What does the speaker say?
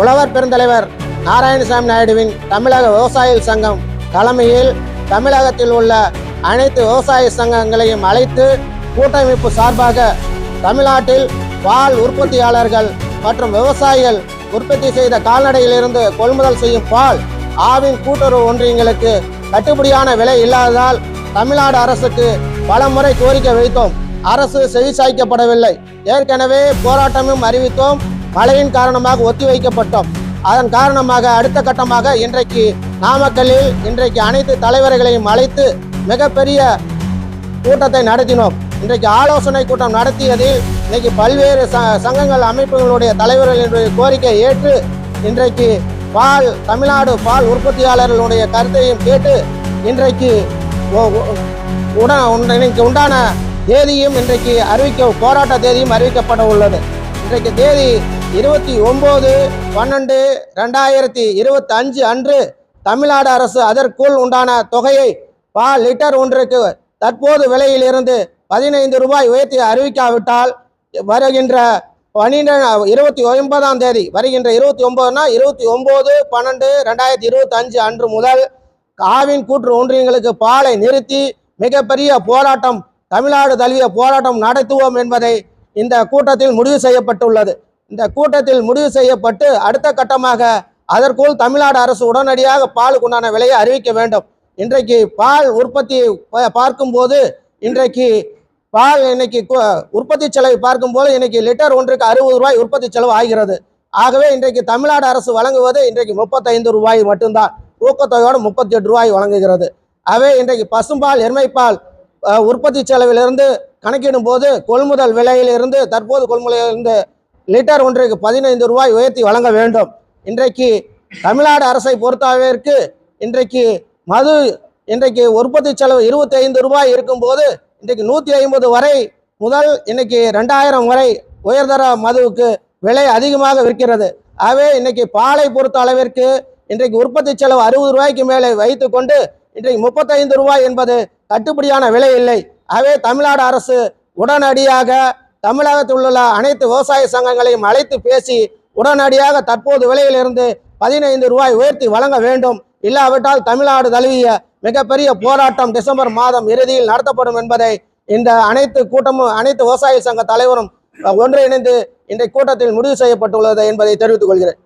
உழவர் பெருந்தலைவர் நாராயணசாமி நாயுடுவின் தமிழக விவசாயிகள் சங்கம் தலைமையில் தமிழகத்தில் உள்ள அனைத்து விவசாய சங்கங்களையும் அழைத்து கூட்டமைப்பு சார்பாக தமிழ்நாட்டில் பால் உற்பத்தியாளர்கள் மற்றும் விவசாயிகள் உற்பத்தி செய்த கால்நடையிலிருந்து கொள்முதல் செய்யும் பால் ஆவின் கூட்டுறவு ஒன்றியங்களுக்கு கட்டுப்படியான விலை இல்லாததால் தமிழ்நாடு அரசுக்கு பல முறை கோரிக்கை வைத்தோம். அரசு செவிசாய்க்கப்படவில்லை ஏற்கனவே போராட்டமும் அறிவித்தோம். மழையின் காரணமாக ஒத்திவைக்கப்பட்டோம் அதன் காரணமாக அடுத்த கட்டமாக இன்றைக்கு நாமக்கல்லில் இன்றைக்கு அனைத்து தலைவர்களையும் அழைத்து மிகப்பெரிய கூட்டத்தை நடத்தினோம். இன்றைக்கு ஆலோசனை கூட்டம் நடத்தியதில் இன்றைக்கு பல்வேறு ச சங்கங்கள் அமைப்புகளுடைய தலைவர்களுடைய கோரிக்கை ஏற்று இன்றைக்கு பால் தமிழ்நாடு பால் உற்பத்தியாளர்களுடைய கருத்தையும் கேட்டு இன்றைக்கு ஒ- ஒ- உண்டான தேதியும் இன்றைக்கு அறிவிக்க போராட்ட தேதியும் அறிவிக்கப்பட உள்ளது. இன்றைக்கு தேதி இருபத்தி ஒம்பது பன்னெண்டு ரெண்டாயிரத்தி இருபத்தி அஞ்சு அன்று தமிழ்நாடு அரசு அதற்குள் உண்டான தொகையை பால் லிட்டர் ஒன்றுக்கு தற்போது விலையிலிருந்து பதினைந்து ரூபாய் உயர்த்தி அறிவிக்காவிட்டால் வருகின்ற பன்னிரெண்டு இருபத்தி ஒன்பதாம் தேதி வருகின்ற இருபத்தி ஒன்பதுனா இருபத்தி ஒம்பது பன்னெண்டு ரெண்டாயிரத்தி இருபத்தி அஞ்சு அன்று முதல் ஆவின் கூற்று ஒன்றியங்களுக்கு பாலை நிறுத்தி மிகப்பெரிய போராட்டம் தமிழ்நாடு தழுவிய போராட்டம் நடத்துவோம் என்பதை இந்த கூட்டத்தில் முடிவு செய்யப்பட்டுள்ளது. இந்த கூட்டத்தில் முடிவு செய்யப்பட்டு அடுத்த கட்டமாக அதற்குள் தமிழ்நாடு அரசு உடனடியாக பாலுக்கு உண்டான விலையை அறிவிக்க வேண்டும். இன்றைக்கு பால் உற்பத்தியை பார்க்கும்போது இன்றைக்கு பால் இன்னைக்கு உற்பத்தி செலவை பார்க்கும்போது இன்னைக்கு லிட்டர் ஒன்றுக்கு அறுபது ரூபாய் உற்பத்தி செலவு ஆகிறது. ஆகவே இன்றைக்கு தமிழ்நாடு அரசு வழங்குவது இன்றைக்கு முப்பத்தைந்து ரூபாய் மட்டும்தான். ஊக்கத்தொகையோடு முப்பத்தி எட்டு ரூபாய் வழங்குகிறது. ஆகவே இன்றைக்கு பசும்பால் எருமைப்பால் உற்பத்தி செலவிலிருந்து கணக்கிடும் போது கொள்முதல் விலையிலிருந்து தற்போது கொள்முதலிலிருந்து லிட்டர் ஒன்றுக்கு பதினைந்து ரூபாய் உயர்த்தி வழங்க வேண்டும். இன்றைக்கு தமிழ்நாடு அரசை பொறுத்தளவிற்கு இன்றைக்கு மது இன்றைக்கு உற்பத்தி செலவு இருபத்தி ஐந்து ரூபாய் இருக்கும்போது இன்றைக்கு நூற்றி ஐம்பது வரை முதல் இன்னைக்கு ரெண்டாயிரம் வரை உயர்தர மதுவுக்கு விலை அதிகமாக விற்கிறது. ஆகவே இன்னைக்கு பாலை பொறுத்த அளவிற்கு இன்றைக்கு உற்பத்தி செலவு அறுபது ரூபாய்க்கு மேலே வைத்துக்கொண்டு இன்றைக்கு முப்பத்தைந்து ரூபாய் என்பது கட்டுப்படியான விலை இல்லை. ஆகவே தமிழ்நாடு அரசு உடனடியாக தமிழகத்தில் உள்ள அனைத்து விவசாய சங்கங்களையும் அழைத்து பேசி உடனடியாக தற்போது விலையிலிருந்து பதினைந்து ரூபாய் உயர்த்தி வழங்க வேண்டும். இல்லாவிட்டால் தமிழ்நாடு தழுவிய மிகப்பெரிய போராட்டம் டிசம்பர் மாதம் இறுதியில் நடத்தப்படும் என்பதை இந்த அனைத்து கூட்டமும் அனைத்து விவசாய சங்க தலைவரும் ஒன்றிணைந்து இன்றைய கூட்டத்தில் முடிவு செய்யப்பட்டுள்ளது என்பதை தெரிவித்துக் கொள்கிறேன்.